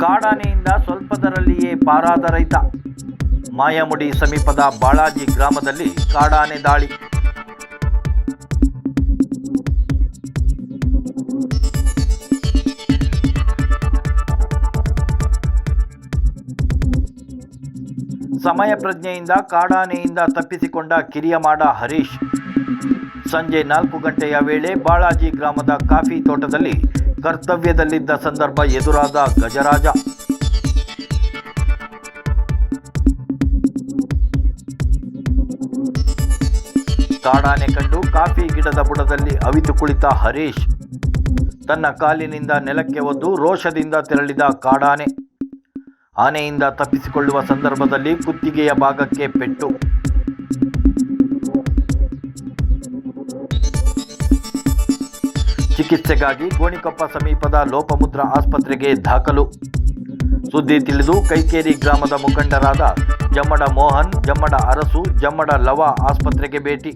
ಕಾಡಾನೆಯಿಂದ ಸ್ವಲ್ಪದರಲ್ಲಿಯೇ ಪಾರಾದ ರೈತ. ಮಾಯಮುಡಿ ಸಮೀಪದ ಬಾಳಾಜಿ ಗ್ರಾಮದಲ್ಲಿ ಕಾಡಾನೆ ದಾಳಿ. ಸಮಯ ಪ್ರಜ್ಞೆಯಿಂದ ಕಾಡಾನೆಯಿಂದ ತಪ್ಪಿಸಿಕೊಂಡ ಕಿರಿಯಮಾಡ ಹರೀಶ್. ಸಂಜೆ ನಾಲ್ಕು ಗಂಟೆಯ ವೇಳೆ ಬಾಳಾಜಿ ಗ್ರಾಮದ ಕಾಫಿ ತೋಟದಲ್ಲಿ ಕರ್ತವ್ಯದಲ್ಲಿದ್ದ ಸಂದರ್ಭ ಎದುರಾದ ಗಜರಾಜ. ಕಾಡಾನೆ ಕಂಡು ಕಾಫಿ ಗಿಡದ ಬುಡದಲ್ಲಿ ಅವಿತು ಕುಳಿತ ಹರೀಶ್. ತನ್ನ ಕಾಲಿನಿಂದ ನೆಲಕ್ಕೆ ಒದ್ದು ರೋಷದಿಂದ ತೆರಳಿದ ಕಾಡಾನೆ. ಆನೆಯಿಂದ ತಪ್ಪಿಸಿಕೊಳ್ಳುವ ಸಂದರ್ಭದಲ್ಲಿ ಕುತ್ತಿಗೆಯ ಭಾಗಕ್ಕೆ ಪೆಟ್ಟು. ಚಿಕಿತ್ಸೆಗಾಗಿ ಗೋಣಿಕೊಪ್ಪ ಸಮೀಪದ ಲೋಪಮುದ್ರ ಆಸ್ಪತ್ರೆಗೆ ದಾಖಲು. ಸುದ್ದಿ ತಿಳಿದು ಕೈಕೇರಿ ಗ್ರಾಮದ ಮುಖಂಡರಾದ ಜಮ್ಮಡ ಮೋಹನ್, ಜಮ್ಮಡ ಅರಸು, ಜಮ್ಮಡ ಲವ ಆಸ್ಪತ್ರೆಗೆ ಭೇಟಿ.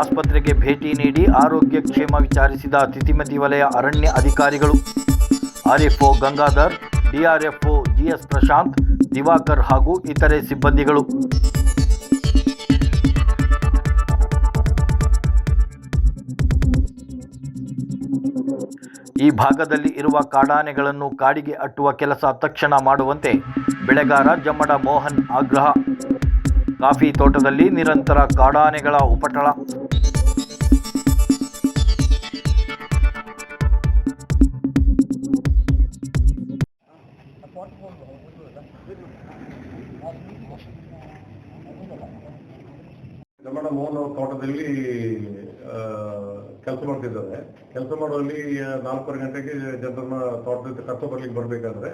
ಆಸ್ಪತ್ರೆಗೆ ಭೇಟಿ ನೀಡಿ ಆರೋಗ್ಯ ಕ್ಷೇಮ ವಿಚಾರಿಸಿದ ತಿತಿಮತಿ ವಲಯ ಅರಣ್ಯ ಅಧಿಕಾರಿಗಳು. RFO Gangadhar, DRFO GS Prashant, Divakar ಹಾಗೂ ಇತರೆ ಸಿಬ್ಬಂದಿಗಳು. ಈ ಭಾಗದಲ್ಲಿ ಇರುವ ಕಾಡಾನೆಗಳನ್ನು ಕಾಡಿಗೆ ಅಟ್ಟುವ ಕೆಲಸ ತಕ್ಷಣ ಮಾಡುವಂತೆ ಬೆಳೆಗಾರ ಜಮ್ಮಡ ಮೋಹನ್ ಆಗ್ರಹ. ಕಾಫಿ ತೋಟದಲ್ಲಿ ನಿರಂತರ ಕಾಡಾನೆಗಳ ಉಪಟಳ. ಜಮ್ಮಡ ಮೋಹನ್ ತೋಟದಲ್ಲಿ ಕೆಲಸ ಮಾಡ್ತಿದ್ದಾರೆ. ಕೆಲಸ ಮಾಡುವಲ್ಲಿ ನಾಲ್ಕೂವರೆ ಗಂಟೆಗೆ ಜನರನ್ನ ತೋಟದಿಂದ ಕರ್ಕೊ ಬರ್ಲಿಕ್ಕೆ ಬರ್ಬೇಕಾದ್ರೆ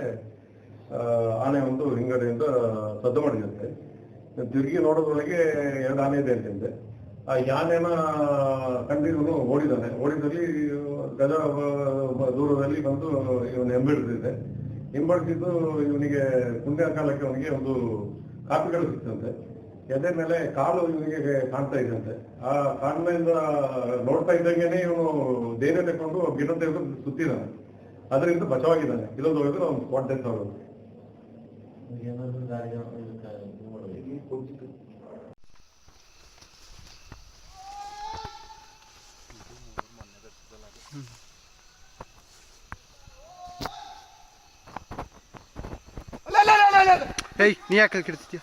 ಆನೆ ಒಂದು ಹಿಂಗಡೆಯಿಂದ ಸದ್ದು ಮಾಡಿದಂತೆ. ತಿರುಗಿ ನೋಡೋದ್ರೊಳಗೆ ಎರಡು ಆನೆ ಇದೆ ಅಂತಂದೆ. ಆ ಯಾನೆನ ಕಂಡಿದ್ರು ಓಡಿದಾನೆ. ಓಡಿದಲ್ಲಿ ಗಜ ದೂರದಲ್ಲಿ ಬಂದು ಇವನು ಎಂಬಿಡ್ತಿದೆ ಹಿಂಬಡ್ತಿದ್ದು ಇವನಿಗೆ ಪುಣ್ಯ ಕಾಲಕ್ಕೆ ಅವನಿಗೆ ಒಂದು ಕಾಪಿಗಳು ಸಿಕ್ತಂತೆ ಎದೆ ಮೇಲೆ ಕಾಲು ಇವನಿಗೆ ಕಾಣ್ತಾ ಇದ್ದಂತೆ. ಆ ಕಾರಣದಿಂದ ನೋಡ್ತಾ ಇದ್ದಂಗೆನೆ ಇವನು ಧೈರ್ಯ ತಕೊಂಡು ಗಿಡ ತೆಗೆದು ಸುತ್ತಿದ್ದಾನೆ ಅದರಿಂದ ಬಚಾವಾಗಿದ್ದಾನೆ. ಇಲ್ಲದ ಹೋಗಿದ್ರೆ ಅವ್ನು ಸ್ಪಾಟ್ ಡೆತ್ ಆಗೋದು. ಏಯ್, ನೀ ಯಾಕೆ ಕಿಡ್ತಿದ್ಯಾ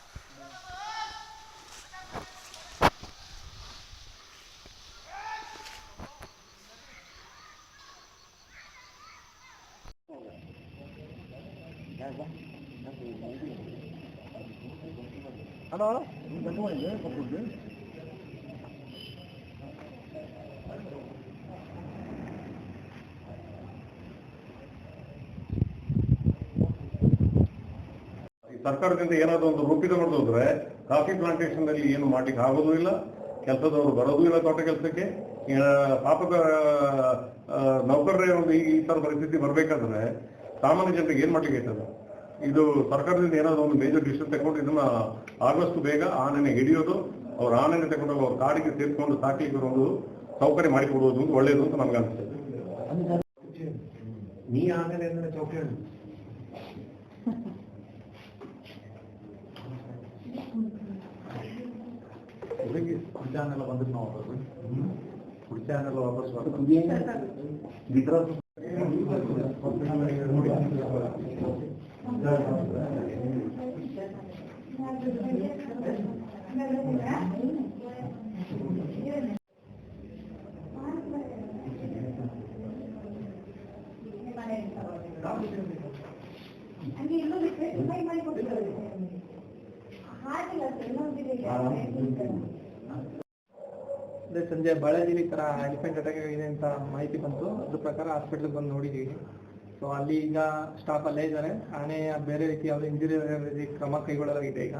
ಈ ಸರ್ಕಾರದಿಂದ ಏನಾದರೂ ಒಂದು ರೂಪಿತ ಮಾಡಿದ್ರೆ ಕಾಫಿ ಪ್ಲಾಂಟೇಶನ್ ಅಲ್ಲಿ ಏನು ಮಾಡ್ಲಿಕ್ಕೆ ಆಗೋದು ಇಲ್ಲ, ಕೆಲಸದವರು ಬರೋದು ಇಲ್ಲ ತೋಟ ಕೆಲಸಕ್ಕೆ. ಪಾಪದ ನೌಕರರ ಒಂದು ಈ ತರ ಪರಿಸ್ಥಿತಿ ಬರ್ಬೇಕಾದ್ರೆ ಸಾಮಾನ್ಯ ಜನರಿಗೆ ಏನ್ ಮಾಡ್ಲಿಕ್ಕೆ ಆಯ್ತದ? ಇದು ಸರ್ಕಾರದಿಂದ ಏನಾದ್ರು ಒಂದು ಮೇಜರ್ ಡಿಸಿಷನ್ ತಗೊಂಡು ಇದನ್ನ ಆದಷ್ಟು ಬೇಗ ಆನೆನೆ ಹಿಡಿಯೋದು ಅವ್ರ ಆನೆ ತಗೊಂಡು ಅವ್ರ ಕಾಡಿಗೆ ಸೇರ್ಕೊಂಡು ಸಾಕಲಿಕ್ಕೆ ಒಂದು ಸೌಕರ್ಯ ಮಾಡಿಕೊಡುವುದು ಒಳ್ಳೇದು ಅಂತ ನಮ್ಗೆ ಅನಿಸ್ತದೆ ನೀ ಆನೆನೆ ಅಂದ್ರೆ ಚೌಕಿ ಕುಡಿಚಾನೆಲ್ಲ ಬಂದ್ರೆ ನಾವು ವಾಪಸ್ ಕುಡಿಚಾನೆಲ್ಲ ವಾಪಸ್ ಸಂಜೆ ಬಾಳಾಜಿಲಿ ತರ ಎಲಿಫೆಂಟ್ ಅಟ್ಯಾಕ್ ಆಗಿದೆ ಅಂತ ಮಾಹಿತಿ ಬಂತು. ಅದ್ರ ಪ್ರಕಾರ ಹಾಸ್ಪಿಟ್ಲಿಗೆ ಬಂದು ನೋಡಿದ್ದೀವಿ ಸೊ ಅಲ್ಲಿ ಈಗ ಸ್ಟಾಫ್ ಅಲ್ಲೇ ಇದ್ದಾರೆ. ಆನೆಯ ಬೇರೆ ರೀತಿ ಯಾವುದೇ ಇಂಜುರಿ ಕ್ರಮ ಕೈಗೊಳ್ಳಲಾಗಿದೆ ಈಗ.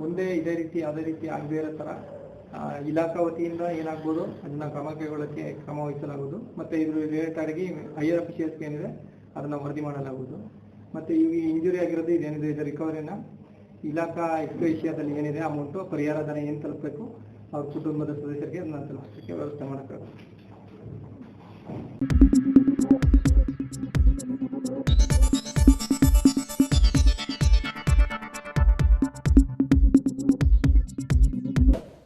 ಮುಂದೆ ಇದೇ ರೀತಿ ಯಾವುದೇ ರೀತಿ ಆಗದೇ ಇರೋ ಥರ ಇಲಾಖಾ ವತಿಯಿಂದ ಏನಾಗ್ಬೋದು, ಅದನ್ನ ಕ್ರಮ ಕೈಗೊಳ್ಳೋಕ್ಕೆ ಕ್ರಮ ವಹಿಸಲಾಗುವುದು. ಮತ್ತೆ ಇದ್ರ ಆಗಿ ಹೈಯರ್ ಅಫಿಷಿಯಲ್ಸ್ಗೆ ಏನಿದೆ, ಅದನ್ನ ವರದಿ ಮಾಡಲಾಗುವುದು. ಮತ್ತೆ ಈ ಇಂಜುರಿ ಆಗಿರೋದು ಇದೇನಿದೆ, ಇದು ರಿಕವರಿನ ಇಲಾಖಾ ವಿಷಯದಲ್ಲಿ ಏನಿದೆ ಅಮೌಂಟು ಪರಿಹಾರ ಧನ ಏನು ತಲುಪಬೇಕು? ಅವ್ರ ಕುಟುಂಬದ ಸದಸ್ಯರಿಗೆ ಅದನ್ನ ತಲುಪಿಸೋಕ್ಕೆ ವ್ಯವಸ್ಥೆ ಮಾಡೋಕ್ಕಾಗುತ್ತೆ